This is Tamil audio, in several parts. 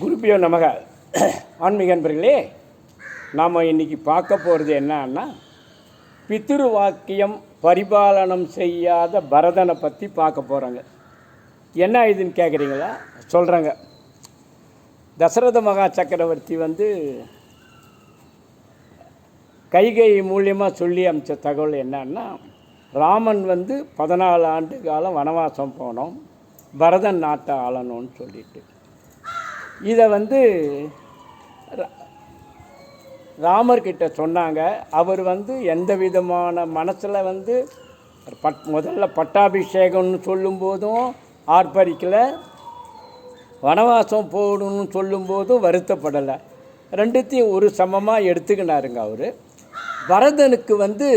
குருபியோ நமக. ஆன்மீக நண்பர்களே நாம் இன்றைக்கி பார்க்க போகிறது என்னன்னா பித்ரு வாக்கியம் பரிபாலனம் செய்யாத பரதனை பற்றி பார்க்க போகிறாங்க என்ன இதுன்னு கேட்குறீங்களா சொல்கிறாங்க தசரத மகா சக்கரவர்த்தி வந்து கைகை மூலியமாக சொல்லி அமைச்ச தகவல் என்னன்னா ராமன் வந்து பதினாலு ஆண்டு காலம் வனவாசம் போனோம். பரதன் நாட்டை ஆளணும்னு சொல்லிட்டு. இதை வந்து ரா- ராமர்கிட்ட சொன்னாங்க. அவர் வந்து எந்த விதமான மனசில் வந்து பட் முதல்ல பட்டாபிஷேகம்னு சொல்லும்போதும் ஆர்ப்பரிக்கலை. வனவாசம் போகணும்னு சொல்லும்போதும் வருத்தப்படலை. ரெண்டுத்தையும் ஒரு சமமாக எடுத்துக்கினாருங்க அவர். பரதனுக்கு வந்து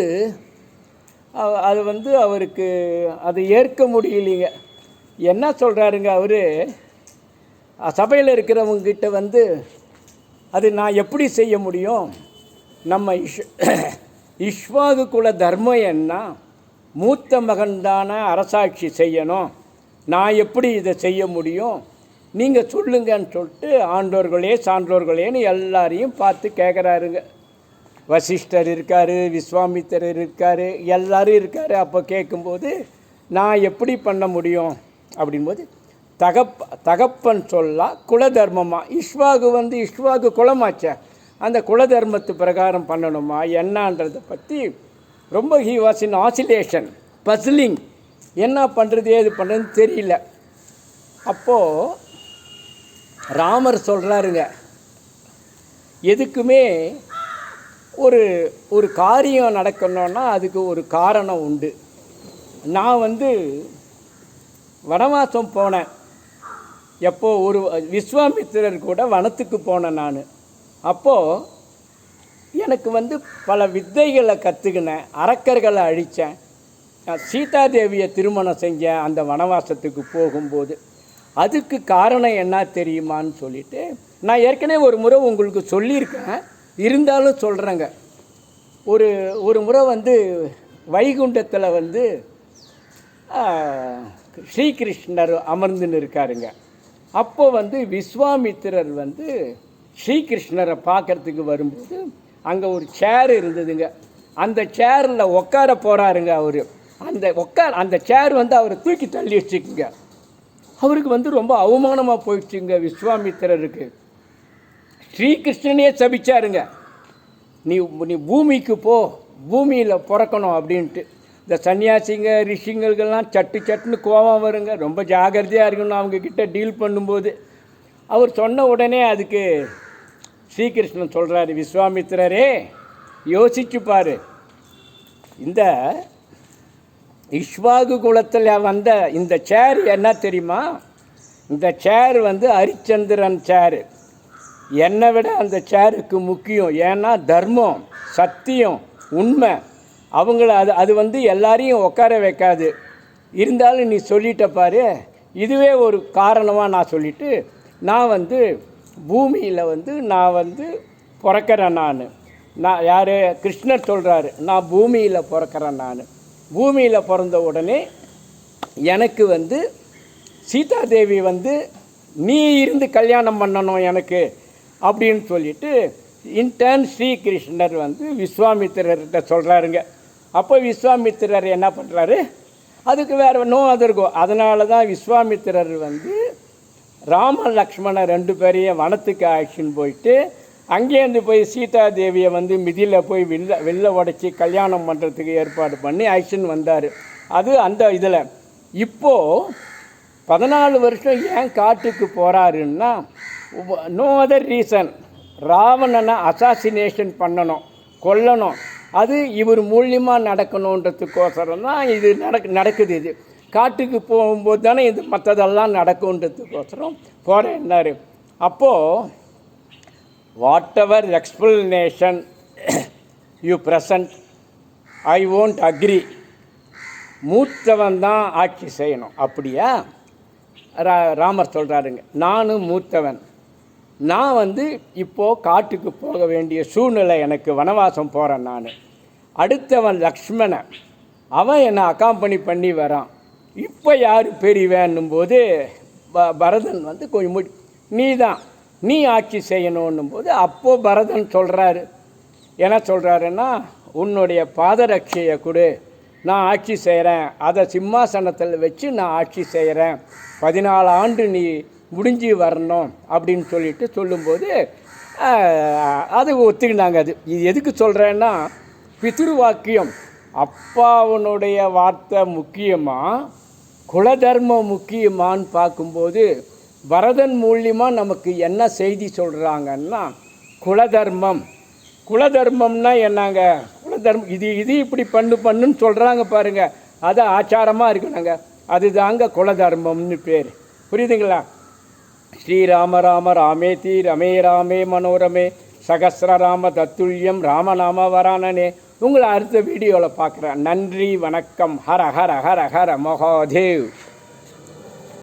அது வந்து அவருக்கு அது ஏற்க முடியலைங்க. என்ன சொல்கிறாருங்க அவர்? சபையில் இருக்கிறவங்ககிட்ட வந்து அது நான் எப்படி செய்ய முடியும்? நம்ம இஷ் இஷ்வாகு குல தர்மம் என்ன மூத்த மகன்தான அரசாட்சி செய்யணும். நான் எப்படி இதை செய்ய முடியும்? நீங்கள் சொல்லுங்கன்னு சொல்லிட்டு ஆண்டோர்களே சான்றோர்களேன்னு எல்லாரையும் பார்த்து கேட்குறாருங்க வசிஷ்டர் இருக்கார் விஸ்வாமித்தர் இருக்கார் எல்லோரும் இருக்கார். அப்போ கேட்கும்போது நான் எப்படி பண்ண முடியும்? அப்படின்போது தகப் தகப்பன் சொல்லா குலதர்மமா? இஷ்வாகு வந்து இஷ்வாகு குலமாச்சே. அந்த குலதர்மத்து பிரகாரம் பண்ணணுமா? என்னன்றதை பற்றி ரொம்ப he was in oscillation puzzling என்ன பண்ணுறது ஏது பண்ணுறதுன்னு தெரியல. அப்போது ராமர் சொல்கிறாருங்க எதுக்குமே ஒரு ஒரு காரியம் நடக்கணும்னா அதுக்கு ஒரு காரணம் உண்டு. நான் வந்து வனவாசம் போனேன். எப்போ ஒரு விஸ்வாமித்திரர் கூட வனத்துக்கு போனேன் நான். அப்போது எனக்கு வந்து பல வித்தைகளை கற்றுக்கினேன் அரக்கர்களை அழித்தேன் சீதாதேவியை திருமணம் செஞ்சேன் அந்த வனவாசத்துக்கு போகும்போது. அதுக்கு காரணம் என்ன தெரியுமான்னு சொல்லிட்டு நான் ஏற்கனவே ஒரு முறை உங்களுக்கு சொல்லியிருக்கேன். இருந்தாலும் சொல்கிறேங்க ஒரு ஒரு முறை வந்து வைகுண்டத்தில் வந்து ஸ்ரீகிருஷ்ணர் அமர்ந்துன்னு இருக்காருங்க. அப்போ வந்து விஸ்வாமித்திரர் வந்து ஸ்ரீகிருஷ்ணரை பார்க்கறதுக்கு வரும்போது அங்கே ஒரு சேர் இருந்ததுங்க. அந்த சேரில் உட்கார போகிறாருங்க அவர். அந்த உட்கார் அந்த சேர் வந்து அவரை தூக்கி தள்ளி வச்சுக்குங்க. அவருக்கு வந்து ரொம்ப அவமானமாக போயிடுச்சுங்க விஸ்வாமித்திரருக்கு. ஸ்ரீகிருஷ்ணனே சபிச்சாருங்க. நீ நீ பூமிக்கு போ பூமியில் பிறக்கணும் அப்படின்ட்டு. இந்த சன்னியாசிங்க ரிஷிங்களுக்கெல்லாம் சட்டு சட்டுன்னு கோபம் வருங்க. ரொம்ப ஜாகிரதையாக இருக்கணும் அவங்கக்கிட்ட டீல் பண்ணும்போது. அவர் சொன்ன உடனே அதுக்கு ஸ்ரீகிருஷ்ணன் சொல்கிறாரு விஸ்வாமித்திரரே யோசிச்சு பாரு. இந்த இஷ்வாகு குலத்தில் வந்த இந்த சேர் என்ன தெரியுமா? இந்த சேர் வந்து ஹரிச்சந்திரன் சேரு என்னை விட அந்த சேருக்கு முக்கியம். ஏன்னா தர்மம் சத்தியம் உண்மை. அவங்கள அது அது வந்து எல்லாரையும் உட்கார வைக்காது. இருந்தாலும் நீ சொல்லிட்ட பாரு இதுவே ஒரு காரணமாக நான் சொல்லிவிட்டு நான் வந்து பூமியில் வந்து நான் வந்து பிறக்கிறேன் நான். நான் யார்? கிருஷ்ணர் சொல்கிறாரு நான் பூமியில் பிறக்கிறேன் நான். பூமியில் பிறந்த உடனே எனக்கு வந்து சீதாதேவி வந்து நீ இருந்து கல்யாணம் பண்ணணும் எனக்கு அப்படின்னு சொல்லிட்டு இன்டர்ன் ஸ்ரீகிருஷ்ணர் வந்து விஸ்வாமித்திரர்கிட்ட சொல்கிறாருங்க அப்போ விஸ்வாமித்திரர் என்ன பண்ணுறாரு அதுக்கு வேறு நோ இருக்கும் அதனால தான் விஸ்வாமித்திரர் வந்து ராம லக்ஷ்மணன் ரெண்டு பேரையும் வனத்துக்கு அழைச்சின்னு போயிட்டு அங்கேருந்து போய் சீதா தேவியை வந்து மிதியில் போய் வெளில வெளில உடச்சி கல்யாணம் பண்ணுறதுக்கு ஏற்பாடு பண்ணி ஆக்ஷன் வந்தார். அது அந்த இதில். இப்போது பதினாலு வருஷம் ஏன் காட்டுக்கு போகிறாருன்னா நோ அதர் ரீசன் ராவணனை அசாசினேஷன் பண்ணணும் கொல்லணும். அது இவர் மூலியமாக நடக்கணுன்றதுக்கோசரம் தான் இது நடக்கு நடக்குது இது. காட்டுக்கு போகும்போது தானே இது மற்றதெல்லாம் நடக்குன்றதுக்கோசரம் போகிறேன்னாரு அப்போது whatever explanation you present I won't agree மூத்தவன் தான் ஆட்சி செய்யணும். அப்படியா? ரா ராமர் சொல்கிறாருங்க நானும் மூத்தவன். நான் வந்து இப்போது காட்டுக்கு போக வேண்டிய சூழ்நிலை எனக்கு வனவாசம் போகிறேன் நான். அடுத்தவன் லக்ஷ்மணன். அவன் என்னை அக்காம்பனி பண்ணி வரான். இப்போ யார் பெரியவன்னும் போது ப பரதன் வந்து கொஞ்சம் நீ தான் நீ ஆட்சி செய்யணுன்னும் போது அப்போது பரதன் சொல்கிறாரு என்ன சொல்கிறாருன்னா உன்னுடைய பாதரட்சையை கொடு. நான் ஆட்சி செய்கிறேன் அதை சிம்மாசனத்தில் வச்சு நான் ஆட்சி செய்கிறேன் பதினாலு ஆண்டு நீ முடிஞ்சு வரணும் அப்படின்னு சொல்லிட்டு சொல்லும்போது அது ஒத்துக்கினாங்க அது. இது எதுக்கு சொல்கிறேன்னா பித்ருவாக்கியம் அப்பாவனுடைய வார்த்தை முக்கியமாக குலதர்மம் முக்கியமான்னு பார்க்கும்போது பரதன் மூலியமாக நமக்கு என்ன செய்தி சொல்கிறாங்கன்னா குலதர்மம். குலதர்மம்னா என்னங்க? குலதர்மம் இது இது இப்படி பண்ணு பண்ணுன்னு சொல்கிறாங்க பாருங்கள் அது ஆச்சாரமாக இருக்கணுங்க. அதுதாங்க குலதர்மம்னு பேர். புரியுதுங்களா? ஸ்ரீராம ராம ராமேதி ரமே ராமே மனோரமே சகசிரராம தத்துல்யம் ராமநாம வரானனே உங்களை அடுத்த வீடியோவில் பார்க்குறேன். நன்றி வணக்கம். ஹர ஹர ஹர ஹர மகாதேவ்.